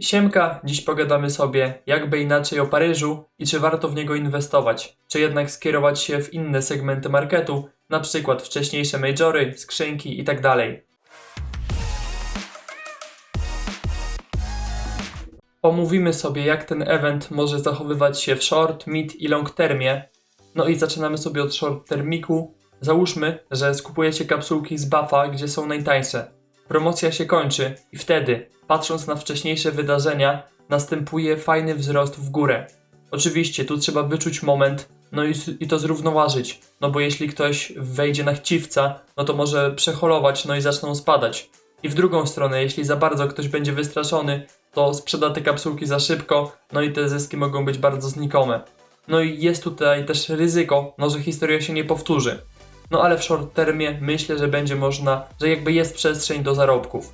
Siemka, dziś pogadamy sobie jakby inaczej o Paryżu i czy warto w niego inwestować, czy jednak skierować się w inne segmenty marketu, na przykład wcześniejsze majory, skrzynki itd. Omówimy sobie jak ten event może zachowywać się w short, mid i long termie. No i zaczynamy sobie od short termiku. Załóżmy, że skupujecie kapsułki z buffa, gdzie są najtańsze. Promocja się kończy i wtedy, patrząc na wcześniejsze wydarzenia, następuje fajny wzrost w górę. Oczywiście, tu trzeba wyczuć moment, no i, i to zrównoważyć, no bo jeśli ktoś wejdzie na chciwca, no to może przeholować, no i zaczną spadać. I w drugą stronę, jeśli za bardzo ktoś będzie wystraszony, to sprzeda te kapsułki za szybko, no i te zyski mogą być bardzo znikome. No i jest tutaj też ryzyko, no że historia się nie powtórzy. No ale w short termie myślę, że będzie można, że jakby jest przestrzeń do zarobków.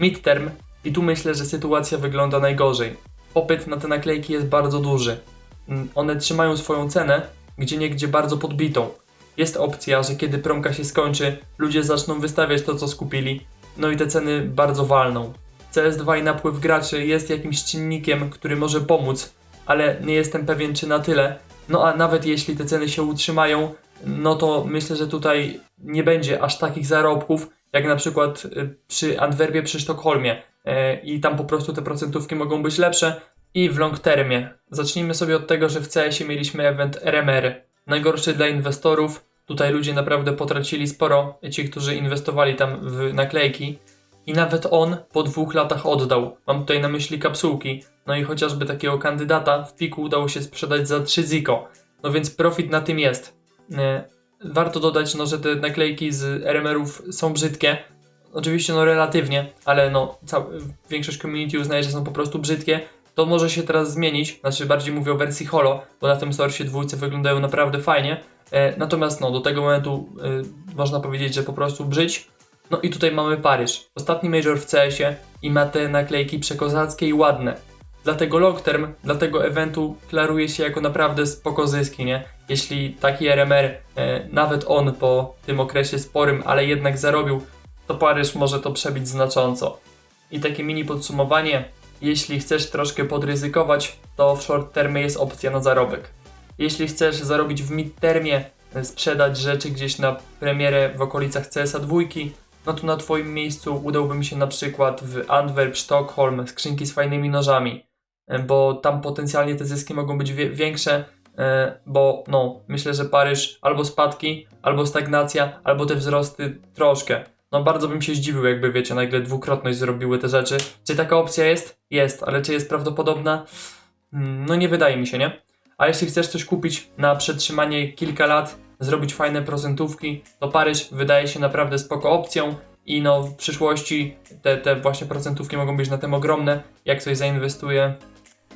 Midterm i tu myślę, że sytuacja wygląda najgorzej. Popyt na te naklejki jest bardzo duży. Mm, One trzymają swoją cenę, gdzie niegdzie bardzo podbitą. Jest opcja, że kiedy promka się skończy, ludzie zaczną wystawiać to, co skupili, no i te ceny bardzo walną. CS2 i napływ graczy jest jakimś czynnikiem, który może pomóc, ale nie jestem pewien, czy na tyle. No a nawet jeśli te ceny się utrzymają, no to myślę, że tutaj nie będzie aż takich zarobków, jak na przykład y, przy Antwerpie, przy Sztokholmie. E, I tam po prostu te procentówki mogą być lepsze. I w long termie. Zacznijmy sobie od tego, że w CS-ie mieliśmy event RMR. Najgorszy dla inwestorów. Tutaj ludzie naprawdę potracili sporo, ci, którzy inwestowali tam w naklejki. I nawet on po dwóch latach oddał. Mam tutaj na myśli kapsułki. No i chociażby takiego kandydata w piku udało się sprzedać za 3 ziko. No więc profit na tym jest. E, Warto dodać, no, że te naklejki z RMR-ów są brzydkie. Oczywiście, no relatywnie, ale no cał- większość community uznaje, że są po prostu brzydkie. To może się teraz zmienić, znaczy bardziej mówię o wersji holo, bo na tym source dwójce wyglądają naprawdę fajnie. E, natomiast no, do tego momentu e, można powiedzieć, że po prostu brzydź. No i tutaj mamy Paryż. Ostatni major w CS-ie i ma te naklejki przekozackie i ładne. Dlatego long term, dla tego eventu klaruje się jako naprawdę spoko zyski, nie? Jeśli taki RMR, e, nawet on po tym okresie sporym, ale jednak zarobił, to Paryż może to przebić znacząco. I takie mini podsumowanie, jeśli chcesz troszkę podryzykować, to w short termie jest opcja na zarobek. Jeśli chcesz zarobić w mid termie, e, sprzedać rzeczy gdzieś na premierę w okolicach CS-a dwójki, no to na Twoim miejscu udałbym się na przykład w Antwerp, Sztokholm, skrzynki z fajnymi nożami, e, bo tam potencjalnie te zyski mogą być większe, e, bo no, myślę, że Paryż albo spadki, albo stagnacja, albo te wzrosty troszkę. No bardzo bym się zdziwił, jakby wiecie, nagle dwukrotność zrobiły te rzeczy. Czy taka opcja jest? Jest, ale czy jest prawdopodobna? Mm, No nie wydaje mi się, nie? A jeśli chcesz coś kupić na przetrzymanie kilka lat, zrobić fajne procentówki, to Paryż wydaje się naprawdę spoko opcją i no w przyszłości te, te właśnie procentówki mogą być na tym ogromne, jak ktoś zainwestuje.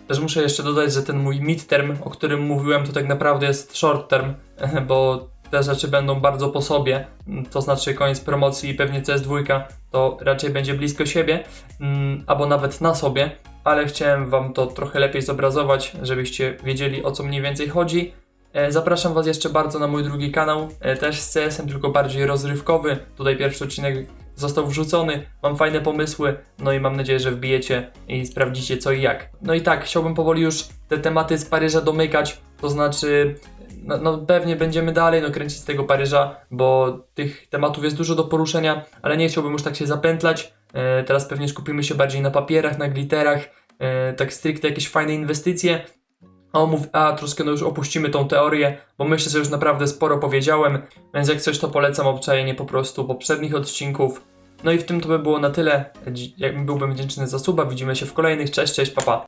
Też muszę jeszcze dodać, że ten mój midterm, o którym mówiłem, to tak naprawdę jest short term, bo te rzeczy będą bardzo po sobie, to znaczy koniec promocji i pewnie CS2 to raczej będzie blisko siebie, mm, albo nawet na sobie, ale chciałem Wam to trochę lepiej zobrazować, żebyście wiedzieli o co mniej więcej chodzi. E, Zapraszam Was jeszcze bardzo na mój drugi kanał, e, też z CS-em, tylko bardziej rozrywkowy. Tutaj pierwszy odcinek został wrzucony, mam fajne pomysły, no i mam nadzieję, że wbijecie i sprawdzicie co i jak. No i tak, chciałbym powoli już te tematy z Paryża domykać, to znaczy no, no pewnie będziemy dalej no, kręcić z tego Paryża, bo tych tematów jest dużo do poruszenia, ale nie chciałbym już tak się zapętlać. E, teraz pewnie skupimy się bardziej na papierach, na glitterach, e, tak stricte jakieś fajne inwestycje. A, mów, a troszkę no już opuścimy tą teorię, bo myślę, że już naprawdę sporo powiedziałem, więc jak coś to polecam obczajenie po prostu poprzednich odcinków. No i w tym to by było na tyle. Byłbym wdzięczny za suba, widzimy się w kolejnych. Cześć, cześć, papa.